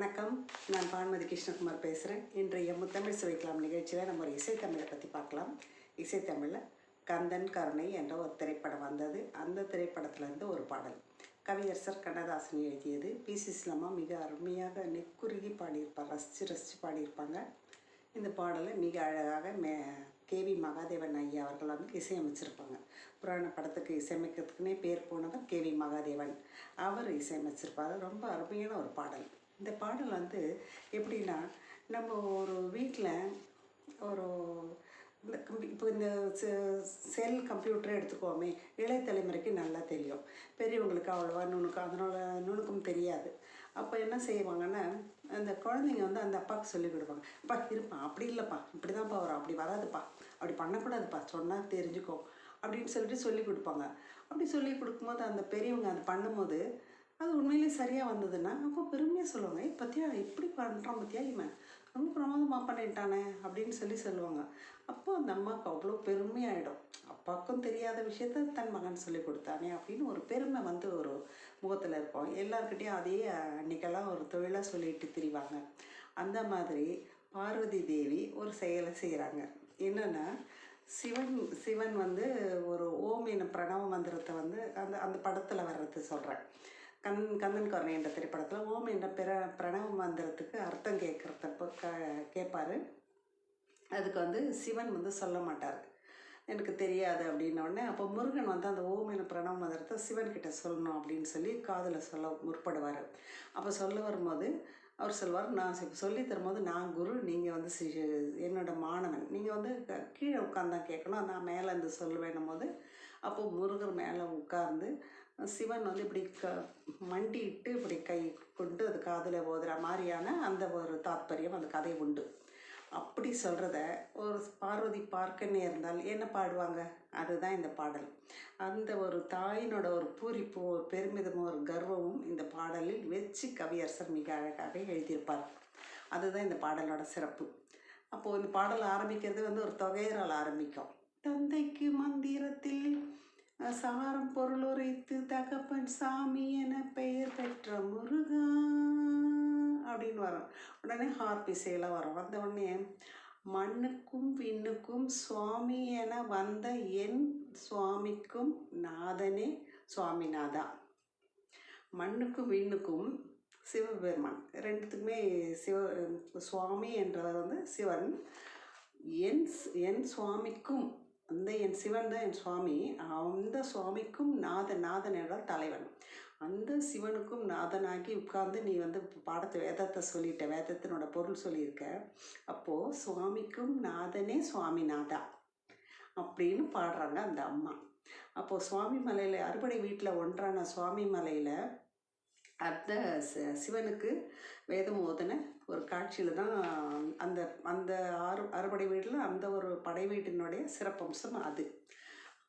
வணக்கம். நான் பான்மதி கிருஷ்ணகுமார் பேசுகிறேன் இன்றைய முத்தமிழ் சுவைக்கலாம் நிகழ்ச்சியில் நம்ம ஒரு இசைத்தமிழை பற்றி பார்க்கலாம். இசைத்தமிழில் கந்தன் கருணை என்ற ஒரு திரைப்படம் வந்தது. அந்த திரைப்படத்திலேருந்து ஒரு பாடல். கவியரசர் கண்ணதாசன் எழுதியது. பி சி சிலமா மிக அருமையாக நெக்குருகி பாடியிருப்பார். ரசித்து ரசித்து பாடியிருப்பாங்க. இந்த பாடலை மிக அழகாக மே கேவி மகாதேவன் ஐயா அவர்கள் வந்து இசையமைச்சிருப்பாங்க. புராண படத்துக்கு இசையமைக்கிறதுக்குனே பேர் போனவர் கேவி மகாதேவன். அவர் இசையமைச்சிருப்பார். ரொம்ப அருமையான ஒரு பாடல். இந்த பாடல் வந்து எப்படின்னா நம்ம ஒரு வீட்டில் ஒரு இந்த இப்போ இந்த செ- செல் கம்ப்யூட்டரை எடுத்துக்கோமே இளைய தலைமுறைக்கு நல்லா தெரியும். பெரியவங்களுக்கு அவ்வளோவா நுணுக்கம் அதனால் நுணுக்கம் தெரியாது. அப்போ என்ன செய்வாங்கன்னா அந்த குழந்தைங்க வந்து அந்த அப்பாவுக்கு சொல்லி கொடுப்பாங்க அப்பா இருப்பா அப்படி இல்லைப்பா இப்படி தான்ப்பா வரும் அப்படி வராதுப்பா அப்படி பண்ணக்கூடாதுப்பா சொன்னால் தெரிஞ்சுக்கோ அப்படின்னு சொல்லிட்டு சொல்லி கொடுப்பாங்க. அப்படி சொல்லி கொடுக்கும்போது அந்த பெரியவங்க அதை பண்ணும்போது அது உண்மையிலேயே சரியாக வந்ததுன்னா அப்போ பெருமையாக சொல்லுவாங்க ஏய் பத்தியா இப்படி பண்ணுறான் பத்தியா இவன்? ரொம்ப பிரமாதமாக பண்ணிட்டானே அப்படின்னு சொல்லி சொல்லுவாங்க. அப்போ அந்த அம்மாவுக்கு அவ்வளோ பெருமையாயிடும். அப்பாவுக்கும் தெரியாத விஷயத்த தன் மகன் சொல்லி கொடுத்தானே அப்படின்னு ஒரு பெருமை வந்து ஒரு முகத்தில் இருக்கும். எல்லாருக்கிட்டேயும் அதே அன்னைக்கெல்லாம் ஒரு தொழிலாக சொல்லிட்டு திரிவாங்க. அந்த மாதிரி பார்வதி தேவி ஒரு செயலை செய்கிறாங்க என்னென்னா சிவன் சிவன் வந்து ஒரு ஓம் என பிரணவ மந்திரத்தை வந்து அந்த அந்த படத்தில் வர்றது சொல்கிறேன் கண் கந்தன் கருணை என்ற திரைப்படத்தில் ஓம் என்ற பிர பிரணவ மந்திரத்துக்கு அர்த்தம் கேட்குறதப்போ க கேட்பார். அதுக்கு வந்து சிவன் வந்து சொல்ல மாட்டார். எனக்கு தெரியாது அப்படின்னோடனே அப்போ முருகன் வந்து அந்த ஓம் என பிரணவ மந்திரத்தை சிவன்கிட்ட சொல்லணும் அப்படின்னு சொல்லி காதில் சொல்ல முற்படுவார். அப்போ சொல்ல வரும்போது அவர் சொல்வார் நான் இப்போ சொல்லி தரும்போது நான் குரு நீங்கள் வந்து சி என்னோட மாணவன். நீங்கள் வந்து க- கீழே உட்காந்து தான் கேட்கணும் நான் மேலே இருந்து சொல்லுவேன்னும் போது அப்போ முருகர் மேலே உட்கார்ந்து சிவன் வந்து இப்படி க மண்டிட்டு இப்படி கை கொண்டு அது காதில் ஓதுற மாதிரியான அந்த ஒரு தாத்பரியம் அந்த கதை உண்டு. அப்படி சொல்கிறத ஒரு பார்வதி பார்க்க நேர்ந்தால் என்ன பாடுவாங்க? அதுதான் இந்த பாடல். அந்த ஒரு தாயினோட ஒரு பூரிப்பும் ஒரு பெருமிதமும் ஒரு கர்வமும் இந்த பாடலில் வச்சு கவியரசர் மிக அழகாக எழுதியிருப்பார். அதுதான் இந்த பாடலோட சிறப்பு. அப்போது இந்த பாடல் ஆரம்பிக்கிறது வந்து ஒரு தொகையரால் ஆரம்பிக்கும். தந்தைக்கு மந்திரத்தில் சாரம் பொருள் உரைத்து தகப்பன் சாமி என பெயர் பெற்ற முருகா அப்படின்னு வரும். உடனே ஹார்பி செயல வரும். வந்த உடனே மண்ணுக்கும் விண்ணுக்கும் சுவாமி என வந்த என் சுவாமிக்கும் நாதனே சுவாமிநாதா. மண்ணுக்கும் விண்ணுக்கும் சிவபெருமான். ரெண்டுத்துக்குமே சிவ சுவாமி என்றவர் வந்து சிவன். என் என் சுவாமிக்கும் அந்த என் சிவன் தான் என் சுவாமி. அந்த சுவாமிக்கும் நாதன் நாதன் என்றால் தலைவன். அந்த சிவனுக்கும் நாதனாகி உட்கார்ந்து நீ வந்து பாடத்தை வேதத்தை சொல்லிட்ட வேதத்தினோட பொருள் சொல்லியிருக்க. அப்போது சுவாமிக்கும் நாதனே சுவாமிநாதா அப்படின்னு பாடுறாங்க அந்த அம்மா. அப்போது சுவாமி மலையில் அறுபடை வீட்டில் ஒன்றான சுவாமி மலையில் அந்த சிவனுக்கு வேதம் ஓதுன ஒரு காட்சியில் தான் அந்த அந்த ஆறு அறுபடை வீட்டில் அந்த ஒரு படை வீட்டினுடைய சிறப்பம்சம் அது.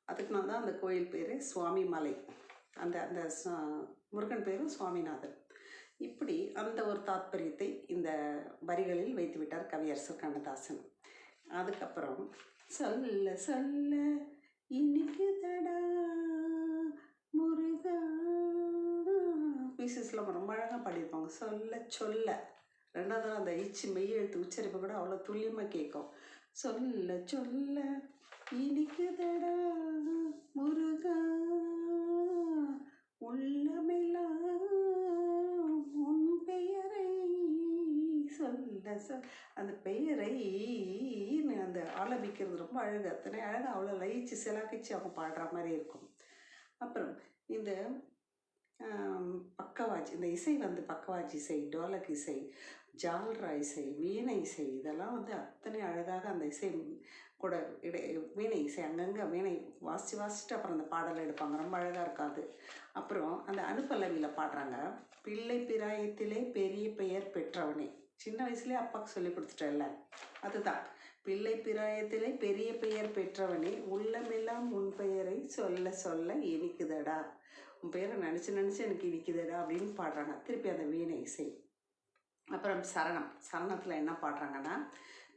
அதுக்குனால தான் அந்த கோயில் பேர் சுவாமி மலை அந்த அந்த முருகன் பேரும் சுவாமிநாதன். இப்படி அந்த ஒரு தாத்பரியத்தை இந்த வரிகளில் வைத்து விட்டார் கவியரசர் கண்ணதாசன். அதுக்கப்புறம் சொல்ல சொல்ல இனிக்குதடா முருகா பீசஸில் ரொம்ப அழகாக பாடியிருப்பாங்க சொல்ல சொல்ல. ரெண்டாவது அந்த இச்சு மெய் எழுத்து உச்சரிப்பு கூட அவ்வளோ துல்லியமாக கேட்கும். சொல்ல சொல்ல இனிக்குதடா முருகா உள்ளமெல்லாம் உன் பெயரை சொல்ல சொல். அந்த பெயரை அந்த ஆலபிக்கிறது ரொம்ப அழகு. அத்தனை அழகாக அவ்வளோ லயிச்சு சிலாக்கிச்சு அவங்க பாடுற மாதிரி இருக்கும். அப்புறம் இந்த பக்கவாஜ் இந்த இசை வந்து பக்கவாஜ் இசை டோலக் இசை ஜால்ரா இசை வீணை இசை இதெல்லாம் வந்து அத்தனை அழகாக அந்த இசை கூட இடை வீணை இசை அங்கங்கே வீணை வாசித்து வாசிச்சுட்டு அப்புறம் அந்த பாடலை எடுப்பாங்க. ரொம்ப அழகாக இருக்காது அப்புறம் அந்த அனுப்பல்லவியில் பாடுறாங்க பிள்ளை பிராயத்திலே பெரிய பெயர் பெற்றவனே. சின்ன வயசுலேயே அப்பாவுக்கு சொல்லி கொடுத்துட்டேன்ல. அதுதான். பிள்ளை பிராயத்திலே பெரிய பெயர் பெற்றவனே உள்ளமெல்லாம் உன் பெயரை சொல்ல சொல்ல இனிக்குதடா. உன் பெயரை நினச்சி நினச்சி எனக்கு இனிக்குதடா அப்படின்னு பாடுறாங்க. திருப்பி அந்த வீணை இசை. அப்புறம் சரணம். சரணத்தில் என்ன பாடுறாங்கன்னா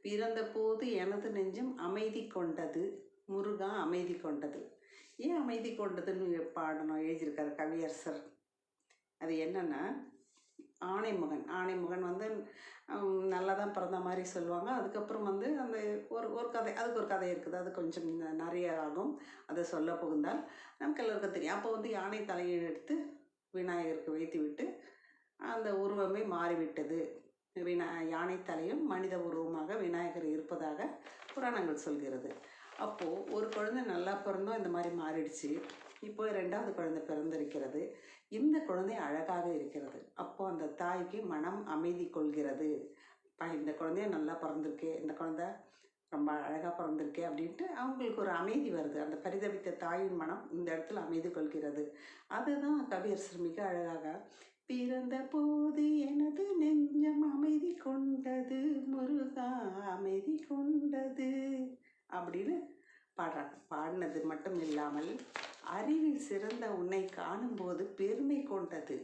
பிறந்த போது எனது நெஞ்சம் அமைதி கொண்டது முருகா அமைதி கொண்டது. ஏன் அமைதி கொண்டதுன்னு பாடணும் எழுதியிருக்காரு கவியரசர். அது என்னன்னா ஆணைமுகன் ஆணைமுகன் வந்து நல்லா தான் பிறந்த மாதிரி சொல்லுவாங்க. அதுக்கப்புறம் வந்து அந்த ஒரு ஒரு கதை அதுக்கு ஒரு கதை இருக்குது. அது கொஞ்சம் நிறைய ஆகும். அதை சொல்ல புகுந்தால் நமக்கு எல்லாருக்கும் தெரியும். அப்போ வந்து யானை தலையை எடுத்து விநாயகருக்கு வைத்து விட்டு அந்த உருவமே மாறிவிட்டது. வினா யானை தலையும் மனித உருவமாக விநாயகர் இருப்பதாக புராணங்கள் சொல்கிறது. அப்போது ஒரு குழந்தை நல்லா பிறந்தோம் இந்த மாதிரி மாறிடுச்சு. இப்போ ரெண்டாவது குழந்தை பிறந்திருக்கிறது. இந்த குழந்தை அழகாக இருக்கிறது. அப்போ அந்த தாய்க்கு மனம் அமைதி கொள்கிறது. இந்த குழந்தைய நல்லா பிறந்திருக்கே இந்த குழந்தை ரொம்ப அழகாக பிறந்திருக்கே அப்படின்ட்டு அவங்களுக்கு ஒரு அமைதி வருது. அந்த பரிதவித்த தாயின் மனம் இந்த இடத்துல அமைதி கொள்கிறது. அதுதான் கவியரசர் மிக அழகாக பிறந்த போது எனது நெஞ்சம் அமைதி கொண்டது முருகா அமைதி கொண்டது அப்படின்னு பாடுறாங்க பாடினது மட்டும் இல்லாமல் அறிவில் சிறந்த உன்னை காணும்போது பெருமை கொண்டது.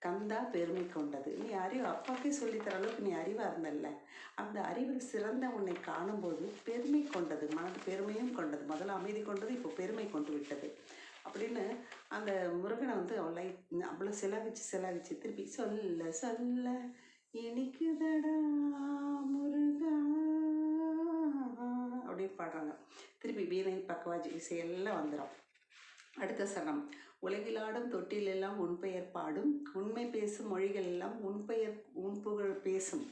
கந்தா பெருமை கொண்டது. நீ அறிவு அப்பாக்கே சொல்லித்தர அளவுக்கு நீ அறிவாக இருந்தல்ல. அந்த அறிவில் சிறந்த உன்னை காணும்போது பெருமை கொண்டது மனது பெருமையும் கொண்டது. முதல்ல அமைதி கொண்டது இப்போ பெருமை கொண்டு விட்டது. அப்படின்னு அந்த முருகனை வந்து அவளை அவ்வளோ சிலாகிச்சு சிலாகிச்சு திருப்பி சொல்ல சொல்ல இனிக்குதடா முருகா! அப்படியே பாடுறாங்க. திருப்பி வீணை பக்கவாஜி இசையெல்லாம் வந்துடும் அடுத்த சரணம் உலகிலாடும் தொட்டிலெல்லாம் உன் பெயர் பாடும். உண்மை பேசும் மொழிகள் எல்லாம் உன் பெயர் உன் புகழ் பேசும்.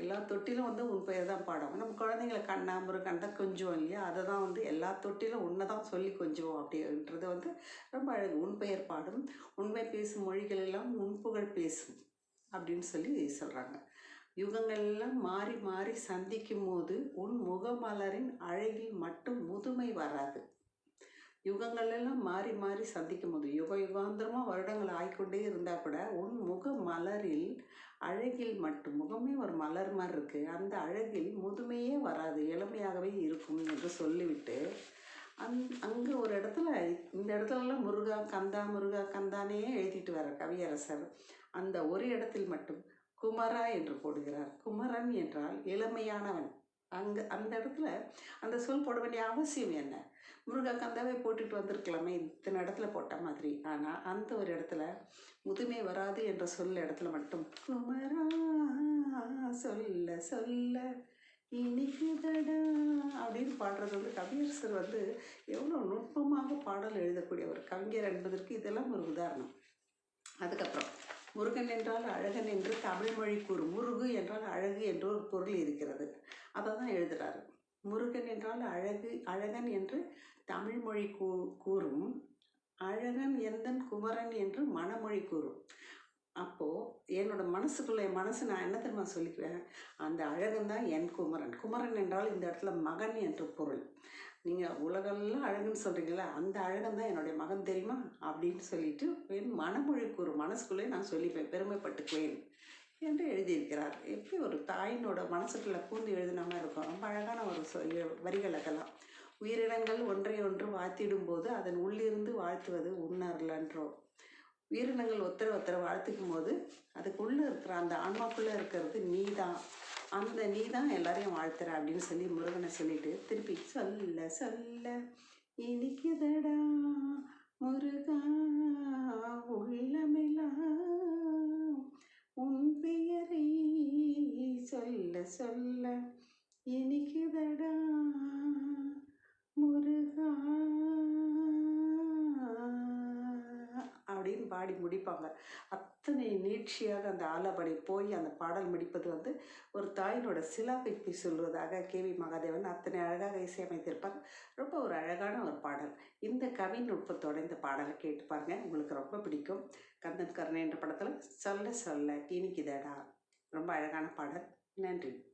எல்லா தொட்டிலும் வந்து உன் பெயர் தான் பாடும். நம்ம குழந்தைங்களை கண்ணா முருகன் தான் கொஞ்சுவோம் இல்லையா? அதை தான் வந்து எல்லா தொட்டிலும் உன்னை தான் சொல்லி கொஞ்சுவோம் அப்படின்றது வந்து ரொம்ப அழகு. உன் பெயர் பாடும். உண்மை பேசும் மொழிகள் எல்லாம் உன் புகழ் பேசும் அப்படின்னு சொல்லி சொல்கிறாங்க யுகங்கள்லாம் மாறி மாறி சந்திக்கும் போது உன் முகமலரின் அழகில் மட்டும் முதுமை வராது. யுகங்களெல்லாம் மாறி மாறி சந்திக்கும் போது யுக யுகாந்திரமாக வருடங்கள் ஆய்க்கொண்டே இருந்தால் கூட உன் முக மலரில் அழகில் மட்டும் முகமே ஒரு மலர் மாதிரி இருக்குது அந்த அழகில் முதுமையே வராது இளமையாகவே இருக்கும் என்று சொல்லிவிட்டு அந் அங்கே ஒரு இடத்துல இந்த இடத்துலலாம் முருகா கந்தா முருகா கந்தானே எழுதிட்டு வர கவியரசர். அந்த ஒரு இடத்தில் மட்டும். குமரா என்று போடுகிறார். குமரன் என்றால் இளமையானவன். அங்கே அந்த இடத்துல அந்த சொல் போட வேண்டிய அவசியம் என்ன? முருகா கந்தாவே போட்டுட்டு வந்திருக்கலாமே இத்தனை இடத்துல போட்ட மாதிரி. ஆனால் அந்த ஒரு இடத்துல முதுமை வராது என்ற சொல் இடத்துல மட்டும் குமரா சொல்ல சொல்ல இனிக்குதடா அப்படின்னு பாடுறது வந்து கவியரசர் வந்து எவ்வளோ நுட்பமாக பாடல் எழுதக்கூடிய ஒரு கவிஞர் என்பதற்கு இதெல்லாம் ஒரு உதாரணம். அதுக்கப்புறம் முருகன் என்றால் அழகன் என்று தமிழ் மொழி கூறும் முருகு என்றால் அழகு என்ற ஒரு பொருள் இருக்கிறது. அதை தான் எழுதுகிறாரு முருகன் என்றால் அழகு அழகன் என்று தமிழ் மொழி கூ கூறும். அழகன் எந்தன் குமரன் என்று மணமொழி கூறும். அப்போது என்னோட மனசுக்குள்ளே மனசு நான் என்ன தெரியுமா சொல்லிக்குவேன்? அந்த அழகன் தான் என் குமரன். குமரன் என்றால் இந்த இடத்துல மகன் என்று பொருள். நீங்கள் உலகெல்லாம் அழகுன்னு சொல்கிறீங்களா அந்த அழகம் தான் என்னுடைய மகன் தெரியுமா? அப்படின்னு சொல்லிட்டு என் மனமொழிக்கு ஒரு மனசுக்குள்ளே நான் சொல்லிப்பேன் பெருமைப்பட்டுக்குவேன் என்று எழுதியிருக்கிறார். எப்படி ஒரு தாயினோட மனசுக்குள்ளே பூந்து எழுதின இருக்கும். ரொம்ப அழகான ஒரு வரிகள் அதெல்லாம். உயிரினங்கள் ஒன்றை ஒன்று வாழ்த்திடும்போது அதன் உள்ளிருந்து வாழ்த்துவது உணரலன்றோம் உயிரினங்கள் ஒத்தரை ஒத்தரை வாழ்த்துக்கும் போது அதுக்குள்ளே இருக்கிற அந்த ஆன்மாக்குள்ளே இருக்கிறது நீ தான் அந்த நீ தான் எல்லாரையும் வாழ்த்துற அப்படின்னு சொல்லி முருகனை சொல்லிட்டு திருப்பி சொல்ல சொல்ல இனிக்குதடா முருகா உள்ளமெல்லாம் உன் பெயரை சொல்ல சொல்ல இனிக்குதடா முருகா அப்படின்னு பாடி முடிப்பாங்க. அத்தனை நீட்சியாக அந்த ஆலப்படை போய் அந்த பாடல் முடிப்பது வந்து ஒரு தாயினோட சிலாவைப்பை சொல்வதாக கே வி மகாதேவன் அத்தனை அழகாக இசையமைத்திருப்பார். ரொம்ப ஒரு அழகான ஒரு பாடல். இந்த கவி நுட்பத்தோட இந்த பாடலை கேட்டு பாருங்க. உங்களுக்கு ரொம்ப பிடிக்கும். கந்தன் கருணை என்ற படத்தில் சொல்ல சொல்ல இனிக்குதடா. ரொம்ப அழகான பாடல். நன்றி.